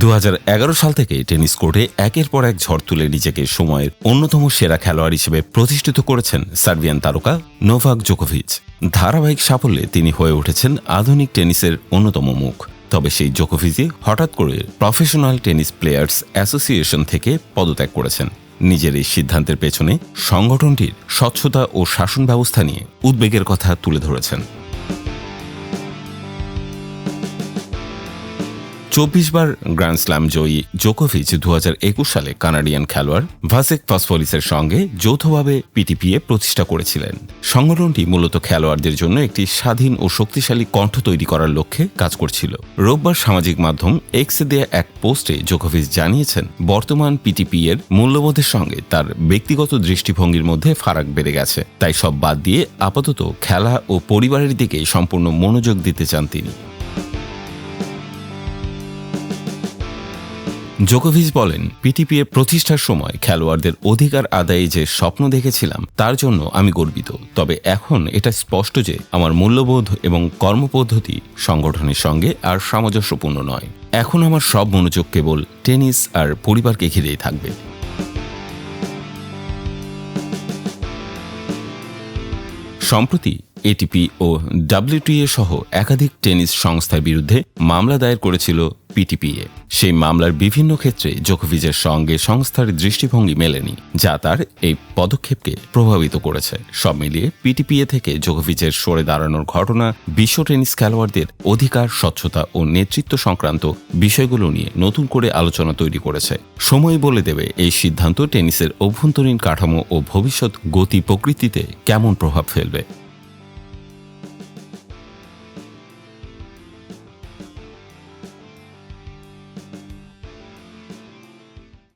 দু হাজার এগারো সাল থেকে টেনিস কোর্টে একের পর এক ঝড় তুলে নিজেকে সময়ের অন্যতম সেরা খেলোয়াড় হিসেবে প্রতিষ্ঠিত করেছেন সার্বিয়ান তারকা নোভাক জোকোভিচ। ধারাবাহিক সাফল্যে তিনি হয়ে উঠেছেন আধুনিক টেনিসের অন্যতম মুখ। তবে সেই জোকোভিচই হঠাৎ করে প্রফেশনাল টেনিস প্লেয়ার্স অ্যাসোসিয়েশন থেকে পদত্যাগ করেছেন। নিজের এই সিদ্ধান্তের পেছনে সংগঠনটির স্বচ্ছতা ও শাসন ব্যবস্থা নিয়ে উদ্বেগের কথা তুলে ধরেছেন। চব্বিশ বার গ্র্যান্ড স্ল্যাম জয়ী জোকোভিচ দু একুশ সালে কানাডিয়ান খেলোয়াড় ভাসেক ফসফলিসের সঙ্গে যৌথভাবে পিটিপিএ প্রতিষ্ঠা করেছিলেন। সংগঠনটি মূলত খেলোয়াড়দের জন্য একটি স্বাধীন ও শক্তিশালী কণ্ঠ তৈরি করার লক্ষ্যে কাজ করছিল। রোববার সামাজিক মাধ্যম এক্সে দেয়া এক পোস্টে জোকোভিচ জানিয়েছেন, বর্তমান পিটিপি এর মূল্যবোধের সঙ্গে তার ব্যক্তিগত দৃষ্টিভঙ্গির মধ্যে ফারাক বেড়ে গেছে। তাই সব বাদ দিয়ে আপাতত খেলা ও পরিবারের দিকে সম্পূর্ণ মনোযোগ দিতে চান তিনি। জোকোভিচ বলেন পিটিপি এর প্রতিষ্ঠার সময় খেলোয়াড়দের অধিকার আদায়ে যে স্বপ্ন দেখেছিলাম, তার জন্য আমি গর্বিত। তবে এখন এটা স্পষ্ট যে আমার মূল্যবোধ এবং কর্মপদ্ধতি সংগঠনের সঙ্গে আর সামঞ্জস্যপূর্ণ নয়। এখন আমার সব মনোযোগ কেবল টেনিস আর পরিবারকে ঘিরেই থাকবে। সম্প্রতি এটিপি ও ডাব্লিউটিএ সহ একাধিক টেনিস সংস্থার বিরুদ্ধে মামলা দায়ের করেছিল পিটিপিএ। সেই মামলার বিভিন্ন ক্ষেত্রে জোকোভিচের সঙ্গে সংস্থার দৃষ্টিভঙ্গি মেলেনি, যা তার এই পদক্ষেপকে প্রভাবিত করেছে। সব মিলিয়ে পিটিপিএ থেকে জোকোভিচের সরে দাঁড়ানোর ঘটনা বিশ্ব টেনিস খেলোয়াড়দের অধিকার, স্বচ্ছতা ও নেতৃত্ব সংক্রান্ত বিষয়গুলো নিয়ে নতুন করে আলোচনা তৈরি করেছে। সময় বলে দেবে এই সিদ্ধান্ত টেনিসের অভ্যন্তরীণ কাঠামো ও ভবিষ্যৎ গতি প্রকৃতিতে কেমন প্রভাব ফেলবে।